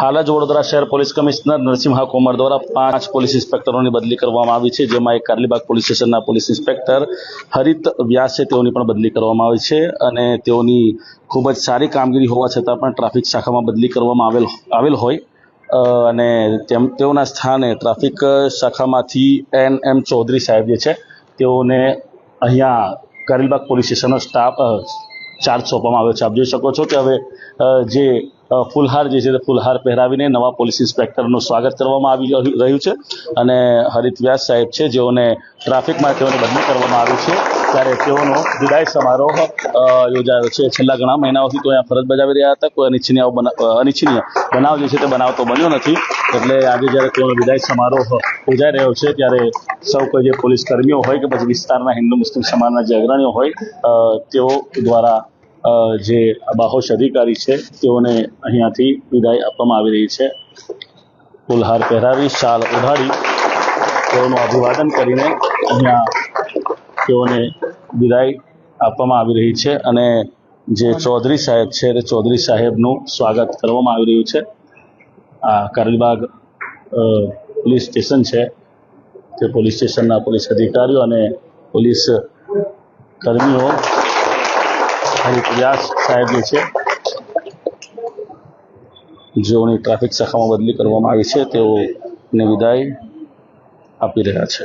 હાલ જ વડોદરા શહેર પોલીસ કમિશનર નરસિંહ કોમર દ્વારા પાંચ પોલીસ ઇન્સ્પેક્ટરોની બદલી કરવામાં આવી છે, જેમાં એક કારલીબાગ પોલીસ સ્ટેશનના પોલીસ ઇન્સ્પેક્ટર હરિત વ્યાસ છે તેઓની પણ બદલી કરવામાં આવી છે અને તેઓની ખૂબ જ સારી કામગીરી હોવા છતાં પણ ટ્રાફિક શાખામાં બદલી કરવામાં આવેલ આવેલ હોય. અને તેમ, તેઓના સ્થાને ટ્રાફિક શાખામાંથી એન એમ ચૌધરી સાહેબ જે છે, તેઓને અહીંયા કારેલબાગ પોલીસ સ્ટેશનનો સ્ટાફ ચાર્જ સોંપવામાં આવ્યો છે. આપ જોઈ શકો છો કે હવે જે ફુલહાર જે છે તે ફુલહાર પહેરાવીને નવા પોલીસ ઇન્સ્પેક્ટરનું સ્વાગત કરવામાં આવી રહ્યું- છે. અને હરિત વ્યાસ સાહેબ છે, જેઓને ટ્રાફિકમાં તેઓને બદલી કરવામાં આવી છે. ત્યારે તેઓનો વિદાય સમારોહ યોજાયો છે. છેલ્લા ઘણા મહિનાઓથી તો અહીંયા ફરજ બજાવી રહ્યા હતા. કોઈ અનિચ્છનીય અનિચ્છનીય બનાવ જે છે તે બનાવ તો બન્યો નથી. એટલે આજે જ્યારે તેઓનો વિદાય સમારોહ યોજાઈ રહ્યો છે, ત્યારે સૌ કોઈ જે પોલીસ કર્મીઓ હોય કે પછી વિસ્તારના હિન્દુ મુસ્લિમ સમાજના જે અગ્રણીઓ હોય તેઓ દ્વારા જે બાહોશ અધિકારી છે, તેઓને અહીંયાથી વિદાય આપવામાં આવી રહી છે. ફૂલહાર પહેરાવી, શાલ ઓઢાડી તેઓનું અભિવાદન કરીને અહીંયા તેઓને વિદાય આપવામાં આવી રહી છે અને જે ચૌધરી સાહેબ છે, તે ચૌધરી સાહેબનું સ્વાગત કરવામાં આવી રહ્યું છે. આ કારલબાગ પોલીસ સ્ટેશન છે. તે પોલીસ સ્ટેશનના પોલીસ અધિકારીઓ અને પોલીસ કર્મીઓ વ્યાસ સાહેબ જે છે, જેઓની ટ્રાફિક શાખામાં બદલી કરવામાં આવી છે, તેઓને વિદાય આપી રહ્યા છે.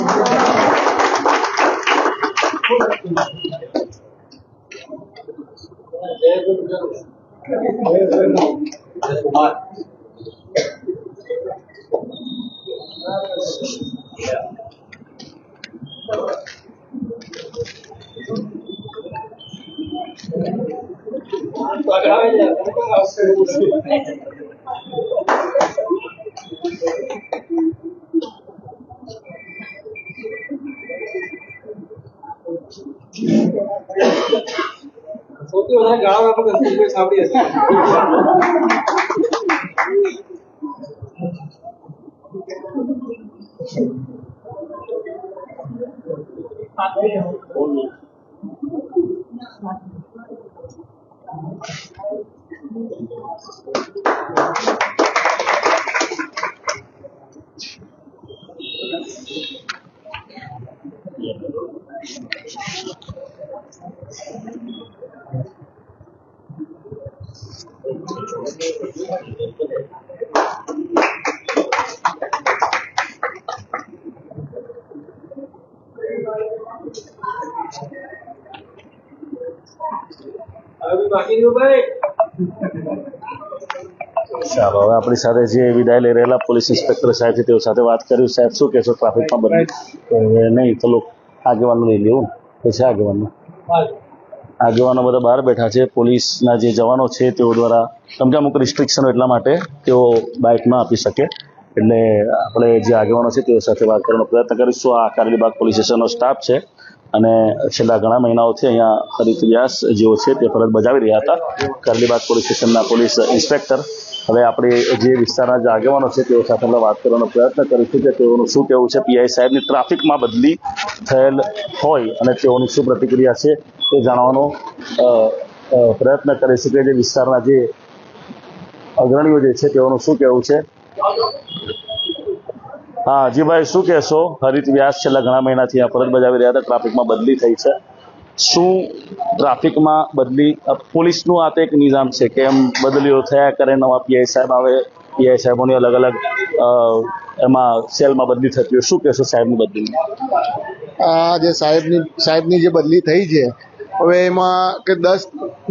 કુમાર આગળ આવે છે તમે કેમ આવશે એવું નથી. સૌથી વધારે ગાળો આપણે કન્ફ્યુઝ સાંભળી હશે ચાલો હવે આપણી સાથે જે વિદાય લઈ રહેલા પોલીસ ઇન્સ્પેક્ટર સાહેબ છે તેઓ સાથે વાત કર્યું સાહેબ શું કહેશો? ટ્રાફિકમાં બદલી હવે નહીં તો લોકો આગેવાનું લઈ લેવું પછી આગેવાનું હાલ આગેવાનો બધા બહાર બેઠા છે. પોલીસના જે જવાનો છે તેઓ દ્વારા કેમ કે અમુક રિસ્ટ્રિક્શનો એટલા માટે તેઓ બાઇક ન આપી શકે. એટલે આપણે જે આગેવાનો છે તેઓ સાથે વાત કરવાનો પ્રયત્ન કરીશું. આ કારેલીબાગ પોલીસ સ્ટેશનનો સ્ટાફ છે અને છેલ્લા ઘણા મહિનાઓથી અહીંયા હરિત વ્યાસ જેઓ છે તે ફરજ બજાવી રહ્યા હતા. કારેલીબાગ પોલીસ સ્ટેશનના પોલીસ ઇન્સ્પેક્ટર હવે આપણે જે વિસ્તારના જે આગેવાનો છે, તેઓ સાથે આપણે વાત કરવાનો પ્રયત્ન કરીશું કે તેઓનું શું કહેવું છે. પીઆઈ સાહેબની ટ્રાફિકમાં બદલી થયેલ હોય અને તેઓની શું પ્રતિક્રિયા છે, તે જાણવાનો પ્રયત્ન કરીશું કે જે વિસ્તારના જે અગ્રણીઓ જે છે, તેઓનું શું કહેવું છે? હા અજીભાઈ શું કહેશો? હરિત વ્યાસ છેલ્લા ઘણા મહિનાથી આ ફરજ બજાવી રહ્યા હતા. ટ્રાફિકમાં બદલી થઈ છે. શું ટ્રાફિકમાં બદલી પોલીસનું આ તો એક નિઝામ છે કે એમ બદલીઓ થયા કરે, નવા પીઆઈ સાહેબ આવે, પીઆઈ સાહેબોની અલગ અલગ એમાં સેલમાં બદલી થતી હોય. શું કહેશો સાહેબની બદલી? આ જે સાહેબની સાહેબની જે બદલી થઈ છે, હવે એમાં કે દસ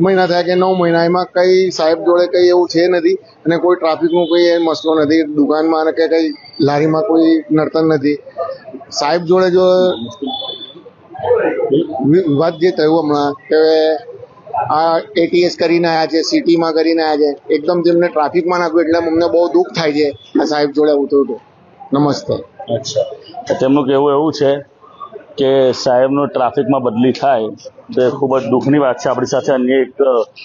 મહિના થયા કે નવ મહિના, એમાં કંઈ સાહેબ જોડે કંઈ એવું છે નથી અને કોઈ ટ્રાફિકનો કોઈ મસલો નથી, દુકાનમાં અને કે કંઈ લારીમાં કોઈ નડતર નથી. સાહેબ જોડે જો વિવાદ જે થયું હમણાં, કે આ એટીએસ કરીને આવ્યા છે, સિટીમાં કરીને આવ્યા છે, એકદમ જેમને ટ્રાફિકમાં નાખ્યું, એટલે અમને બહુ દુઃખ થાય છે, આ સાહેબ જોડે ઉતરું હતું નમસ્તે. અચ્છા. તેમનું કહેવું એવું છે કે સાહેબનું ટ્રાફિકમાં બદલી થાય, તો ખૂબ જ દુઃખની વાત છે. આપણી સાથે અન્ય એક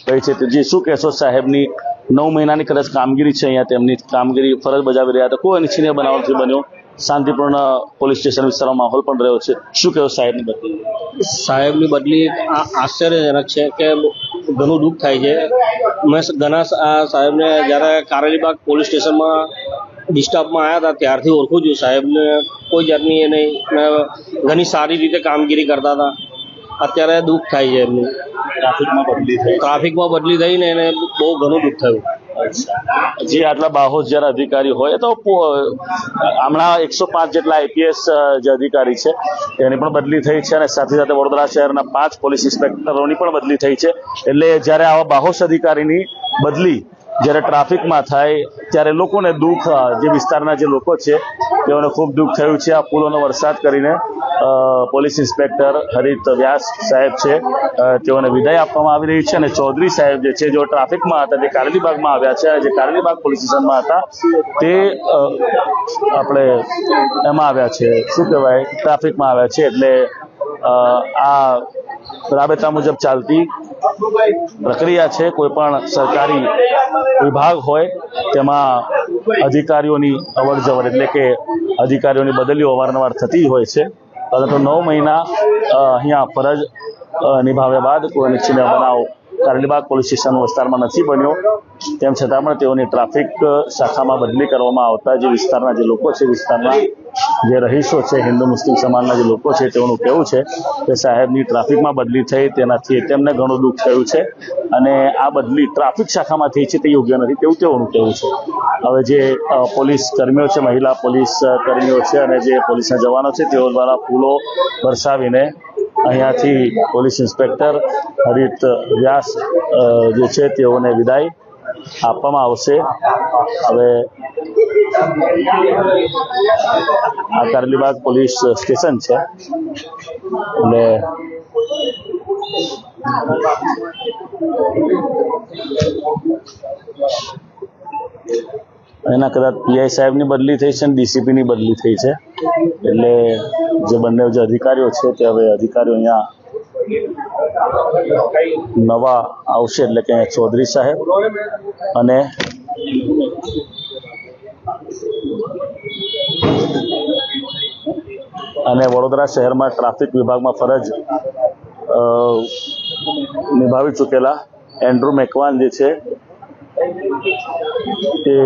કહે છે, તે જે શું કહેશો સાહેબની? નવ મહિનાની કદાચ કામગીરી છે અહીંયા તેમની, કામગીરી ફરજ બજાવી રહ્યા હતા કોઈ અનિચ્છનીય બનાવથી બન્યો? શાંતિપૂર્ણ પોલીસ સ્ટેશન વિસ્તારમાં માહોલ પણ રહ્યો છે. શું કહેવું સાહેબની બદલી? સાહેબની બદલી આ- આશ્ચર્યજનક છે કે ઘણું દુઃખ થાય છે. મેં ઘણા સાહેબને જ્યારે કારેલીબાગ પોલીસ સ્ટેશનમાં ડિસ્ટર્બમાં આવ્યા હતા ત્યારથી ઓળખું છું. સાહેબને કોઈ જાતની એ નહીં ઘણી સારી રીતે કામગીરી કરતા હતા. અત્યારે દુઃખ થાય છે એમનું. ટ્રાફિકમાં બદલી થઈ. ટ્રાફિકમાં બદલી થઈને એને બહુ ઘણું દુઃખ થયું. જે, આટલા બાહોશ જ્યારે અધિકારી હોય તો હમણાં એકસો પાંચ જેટલા આઈપીએસ જે અધિકારી છે, એની પણ બદલી થઈ છે અને સાથે સાથે વડોદરા શહેરના પાંચ પોલીસ ઇન્સ્પેક્ટરોની પણ બદલી થઈ છે. એટલે જ્યારે આવા બાહોશ અધિકારીની બદલી જ્યારે ટ્રાફિકમાં થાય, ત્યારે લોકોને દુઃખ જે વિસ્તારના જે લોકો છે, તેઓને ખૂબ દુઃખ થયું છે. આ પુલોનો વરસાદ કરીને પોલીસ ઇન્સ્પેક્ટર હરિત વ્યાસ સાહેબ છે તેઓને વિદાય આપવામાં આવી રહી છે અને ચૌધરી સાહેબ જે છે, જેઓ ટ્રાફિકમાં હતા તે કારેલીબાગમાં આવ્યા છે, જે કારેલીબાગ પોલીસ સ્ટેશનમાં હતા, તે આપણે એમાં આવ્યા છે. શું કહેવાય? ટ્રાફિકમાં આવ્યા છે, એટલે આ રાબેતા મુજબ ચાલતી પ્રક્રિયા છે, કોઈ પણ સરકારી વિભાગ હોય, તેમાં અધિકારીઓની અવર જવર એટલે કે અધિકારીઓની બદલીઓ અવારનવાર થતી હોય છે. પરંતુ નવ મહિના અહીંયા ફરજ નિભાવ્યા બાદ કોઈ નિશ્ચિત બનાવ કારેલીબાગ પોલીસ સ્ટેશન વિસ્તારમાં નથી બન્યો. તેમ છતાં પણ તેઓની ટ્રાફિક શાખામાં બદલી કરવામાં આવતા જે વિસ્તારના જે લોકો છે, વિસ્તારના જે રહીશો છે, હિન્દુ, મુસ્લિમ સમાજના જે લોકો છે, તેઓનું કહેવું છે કે સાહેબની ટ્રાફિકમાં બદલી થઈ તેનાથી તેમને ઘણું દુઃખ થયું છે અને આ બદલી ટ્રાફિક શાખામાં થઈ છે તે યોગ્ય નથી તેવું તેઓનું કહેવું છે. હવે જે પોલીસ કર્મીઓ છે, મહિલા પોલીસ કર્મીઓ છે અને જે પોલીસના જવાનો છે, તેઓ દ્વારા ફૂલો વરસાવીને અહીંયાથી પોલીસ ઇન્સ્પેક્ટર હરિત વ્યાસ જે છે તેઓને વિદાય આપવામાં આવશે. હવે આ કારેલીબાગ પોલીસ સ્ટેશન છે. એટલે એના કદાચ પીઆઈ સાહેબની બદલી થઈ છે અને ડીસીપીની બદલી થઈ છે. એટલે જે બંને જે અધિકારીઓ છે તે હવે અધિકારીઓ અહીંયા નવા આવશે એટલે કે ચૌધરી સાહેબ અને અને વડોદરા શહેરમાં ટ્રાફિક વિભાગમાં ફરજ નિભાવી ચૂકેલા એન્ડ્રુ મેકવાન જે છે તે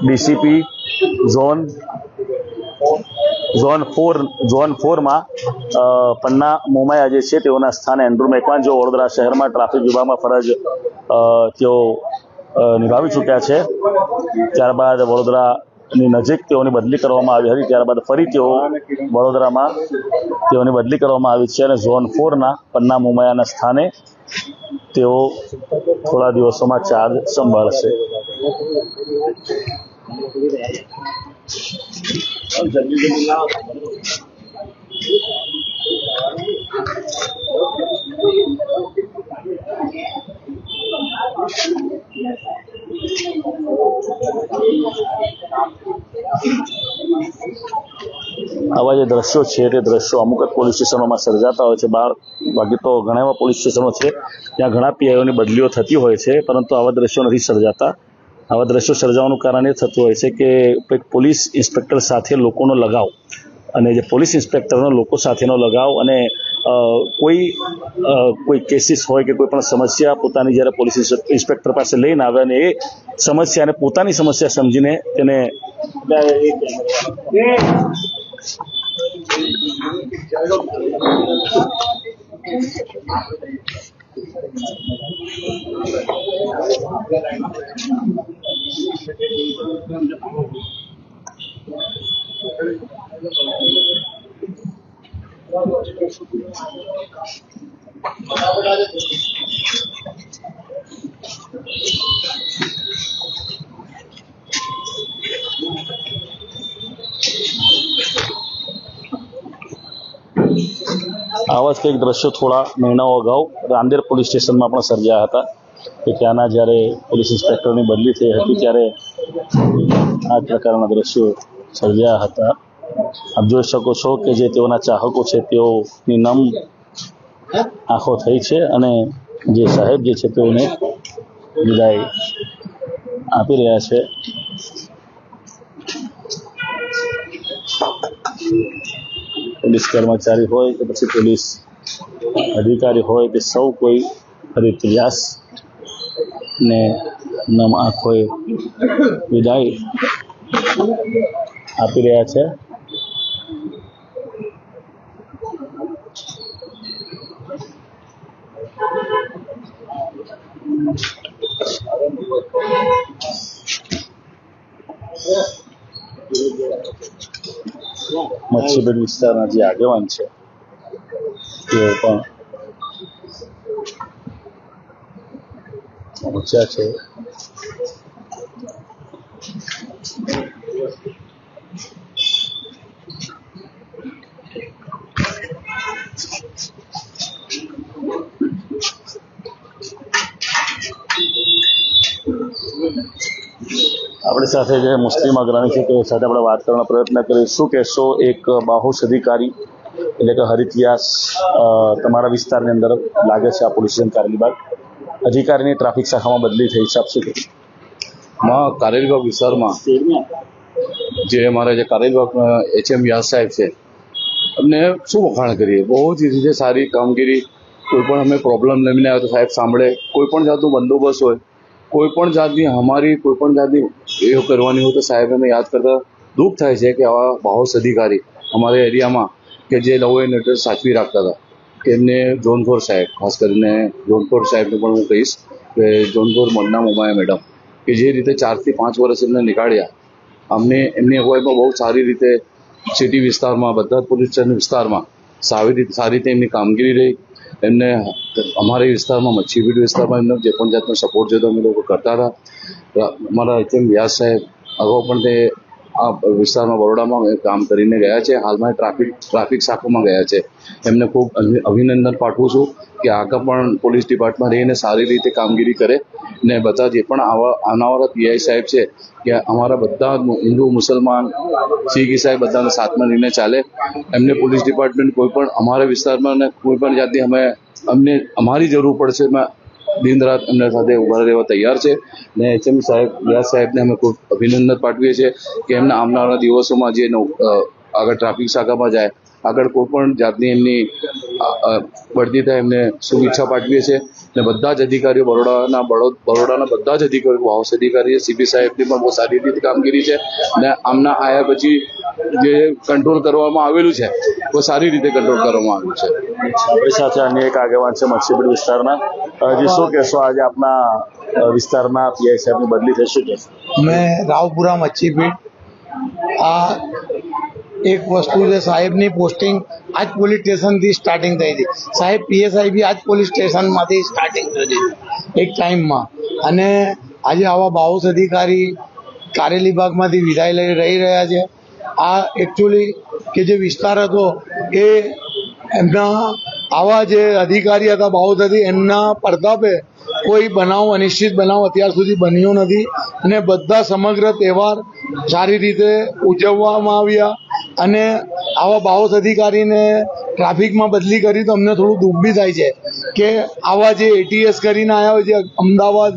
DCP zone zone four, zone ફોરમાં Panna Momaya જે છે તેઓના સ્થાને એન્ડ્રુ મેકવાન જો વડોદરા શહેરમાં ટ્રાફિક વિભાગમાં ફરજ તેઓ નિભાવી ચૂક્યા છે. ત્યારબાદ વડોદરાની નજીક તેઓની બદલી કરવામાં આવી હતી. ત્યારબાદ ફરી તેઓ વડોદરામાં તેઓની બદલી કરવામાં આવી છે અને ઝોન ફોરના પન્ના મુમયાના સ્થાને તેઓ થોડા દિવસોમાં ચાર્જ સંભાળશે. આવા જે દ્રશ્યો છે તે દ્રશ્યો અમુક જ પોલીસ સ્ટેશનોમાં સર્જાતા હોય છે. બહાર બાકી તો ઘણા એવા પોલીસ સ્ટેશનો છે ત્યાં ઘણા પીઆઈઓની બદલીઓ થતી હોય છે, પરંતુ આવા દ્રશ્યો નથી સર્જાતા. આવા દ્રશ્યો સર્જાવાનું કારણ એ થતું હોય છે કે પોલીસ ઇન્સ્પેક્ટર સાથે લોકોનો લગાવ અને જે પોલીસ ઇન્સ્પેક્ટરનો લોકો સાથેનો લગાવ અને કોઈ અ, કોઈ કેસીસ હોય કે કોઈ પણ સમસ્યા પોતાની જ્યારે પોલીસ ઇન્સ્પેક્ટર પાસે લઈને આવે અને એ સમસ્યાને પોતાની સમસ્યા સમજીને તેને આવા જ કંઈક દ્રશ્યો થોડા મહિનાઓ અગાઉ રાંદેર પોલીસ સ્ટેશનમાં પણ સર્જાયા હતા કે ત્યાંના જ્યારે પોલીસ ઇન્સ્પેક્ટરની બદલી થઈ હતી ત્યારે આ જ પ્રકારના દ્રશ્યો સર્જાયા હતા આપ જોઈ શકો છો કે જે તેઓના ચાહકો છે, તેઓની નમ આંખો થઈ છે અને જે સાહેબ જે છે, તેઓને વિદાય આપી રહ્યા છે. પોલીસ કર્મચારી હોય કે પછી પોલીસ અધિકારી હોય તે સૌ કોઈ હરિત વ્યાસ ને નમ આંખોએ વિદાય આપી રહ્યા છે. મચ્છીબેડ વિસ્તારના જે આગેવાન છે તેઓ પણ પહોંચ્યા છે. આપણી સાથે જે મુસ્લિમ અગ્રણી છે તેઓ સાથે આપણે વાત કરવાનો પ્રયત્ન કરીએ શું કહેશો એક બાહુશ અધિકારી એટલે કે હરિત તમારા વિસ્તારની અંદર લાગે છે આ પોલીસ સ્ટેશન કારેલીબાગ અધિકારીની ટ્રાફિક શાખામાં બદલી થઈ છે, આપ શું કહેશો? માં કારેલીબાગ વિસ્તારમાં જે અમારા જે કારેલીબાગ એચએમ વ્યાસ સાહેબ છે, અમને શું વખાણ કરીએ? બહુ જ રીતે સારી કામગીરી, કોઈ પણ અમે પ્રોબ્લેમ લઈને આવ્યો તો સાહેબ સાંભળે. કોઈ પણ જાતનું બંદોબસ્ત હોય કોઈ પણ જાતની અમારી કોઈ પણ જાતની એ કરવાની હોય તો સાહેબ અમે યાદ કરતા દુઃખ થાય છે કે આવા બાહોશ અધિકારી અમારા એરિયામાં કે જે લવ એન્ડ ઓર્ડર સાચવી રાખતા હતા. એમને જોનપોર સાહેબ, ખાસ કરીને જોનપોર સાહેબને પણ હું કહીશ કે જોનપોર મન્ના મોમાયા મેડમ કે જે રીતે ચારથી પાંચ વર્ષ એમને નીકાળ્યા, અમને એમની અગવાઈમાં બહુ સારી રીતે સિટી વિસ્તારમાં, બધા પોલીસ સ્ટેશન વિસ્તારમાં સારી રીતે સારી રીતે એમની કામગીરી રહી. એમને અમારા વિસ્તારમાં મચ્છીબીડ વિસ્તારમાં એમને જે પણ જાતનો સપોર્ટ જોતો અમે લોકો કરતા હતા. અમારા એચએમ વ્યાસ સાહેબ અગાઉ પણ તે આ વિસ્તારમાં બરોડામાં કામ કરીને ગયા છે. હાલમાં ટ્રાફિક ટ્રાફિક શાખામાં ગયા છે. એમને ખૂબ અભિનંદન પાઠવું છું કે આગળ પણ પોલીસ ડિપાર્ટમેન્ટ રહીને સારી રીતે કામગીરી કરે. ને બધા જે પણ આવા અનાવરત પીઆઈ સાહેબ છે, કે અમારા બધા હિન્દુ, મુસલમાન, શીખ ઈસાઈ બધાને સાથમાં લઈને ચાલે. એમને પોલીસ ડિપાર્ટમેન્ટ કોઈ પણ અમારા વિસ્તારમાં ને કોઈ પણ જાતની અમે, અમને, અમારી જરૂર પડશે એમાં દિન રાત એમના સાથે ઊભા રહેવા તૈયાર છે. ને એચએમ સાહેબ, વ્યાસ સાહેબને અમે ખૂબ અભિનંદન પાઠવીએ છીએ કે એમના આવનારા દિવસોમાં જે આગળ ટ્રાફિક શાખામાં જાય આગળ કોઈ પણ જાતની એમની બઢતી થાય એમને શુભેચ્છા પાઠવીએ છીએ. અને બધા જ અધિકારીઓ બરોડાના બરોડાના બધા જ અધિકારીઓ હાઉસ અધિકારી સીપી સાહેબની પણ બહુ સારી રીતે કામગીરી છે. ને આમના આયા પછી જે કંટ્રોલ કરવામાં આવેલું છે બહુ સારી રીતે કંટ્રોલ કરવામાં આવ્યું છે. આપણી સાથે અન્ય એક આગેવાન છે મચ્છીબીડ વિસ્તારના. હજી શું કહેશો આજે આપના વિસ્તારમાં વિસ્તારના પીઆઈ સાહેબની બદલી થઈ શું કહેશો મેં રાવપુરા મચ્છીપીઠ આ એક વસ્તુ છે, સાહેબની પોસ્ટિંગ આજ પોલીસ સ્ટેશનથી સ્ટાર્ટિંગ થઈ હતી સાહેબ પીએસઆઈ બી આજ પોલીસ સ્ટેશનમાંથી સ્ટાર્ટિંગ થઈ હતી એક ટાઈમમાં અને આજે આવા બાઉસ અધિકારી કારેલી બાગમાંથી વિદાય લઈ રહી રહ્યા છે. આ એકચ્યુઅલી કે જે વિસ્તાર હતો, એ એમના આવા જે અધિકારી હતા, બાઉસ હતી, એમના પ્રતાપે કોઈ બનાવ, અનિશ્ચિત બનાવ અત્યાર સુધી બન્યો નથી. અને બધા સમગ્ર તહેવાર સારી રીતે ઉજવવામાં આવ્યા. અને આવા બાઓસ અધિકારીને ટ્રાફિકમાં બદલી કરી તો અમને થોડું દુઃખ બી થાય છે કે આવા જે એટીએસ કરીને આવ્યા હોય છે અમદાવાદ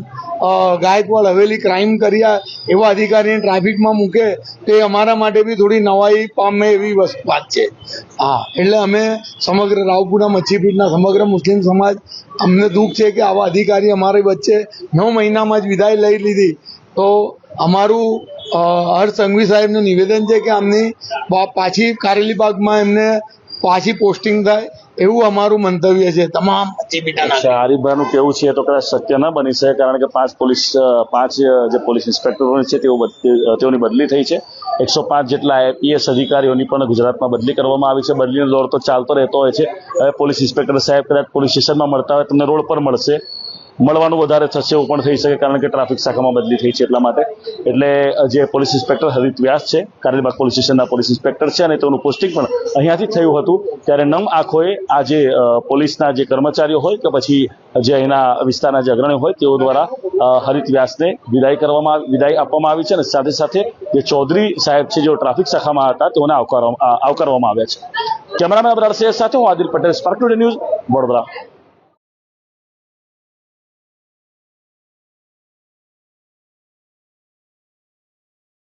ગાયકવાડ હવેલી ક્રાઇમ કર્યા એવા અધિકારીને ટ્રાફિકમાં મૂકે, તે અમારા માટે બી થોડી નવાઈ પામે એવી વાત છે. હા, એટલે અમે સમગ્ર રાવપુરા મચ્છીપીઠના સમગ્ર મુસ્લિમ સમાજ, અમને દુઃખ છે કે આવા અધિકારી અમારી વચ્ચે નવ મહિનામાં જ વિદાય લઈ લીધી. તો અમારું હર્ષ સંઘવી સાહેબનું નિવેદન છે કે આમની પાછી કારેલીબાગમાં એમને પાછી પોસ્ટિંગ થાય, એવું અમારું મંતવ્ય છે, તમામ હરીફભાઈનું કેવું છે? તો કદાચ શક્ય ન બની શકે, કારણ કે પાંચ પોલીસ પાંચ જે પોલીસ ઇન્સ્પેક્ટરો છે, તેઓ તેઓની બદલી થઈ છે. એકસો પાંચ જેટલા આઈપીએસ અધિકારીઓની પણ ગુજરાતમાં બદલી કરવામાં આવી છે. બદલીનો દોર તો ચાલતો રહેતો હોય છે. પોલીસ ઇન્સ્પેક્ટર સાહેબ કદાચ પોલીસ સ્ટેશનમાં મળતા હોય, તમને રોડ પર મળશે. મળવાનું વધારે થશે એવું પણ થઈ શકે કારણ કે ટ્રાફિક શાખામાં બદલી થઈ છે એટલા માટે. એટલે જે પોલીસ ઇન્સ્પેક્ટર હરિત વ્યાસ છે, કારેલીબાગ પોલીસ સ્ટેશનના પોલીસ ઇન્સ્પેક્ટર છે અને તેનું પોસ્ટિંગ પણ અહીંયાથી થયું હતું. ત્યારે નમ આંખોએ આ જે પોલીસના જે કર્મચારીઓ હોય કે પછી જે અહીંના વિસ્તારના જે અગ્રણીઓ હોય તેઓ દ્વારા હરિત વ્યાસને વિદાય કરવામાં વિદાય આપવામાં આવી છે અને સાથે સાથે જે ચૌધરી સાહેબ છે જેઓ ટ્રાફિક શાખામાં હતા તેઓને આવકારવામાં આવ્યા છે. કેમેરામેન અબરાર સૈયદ સાથે હું Adil Patel, spark today news Vadodara.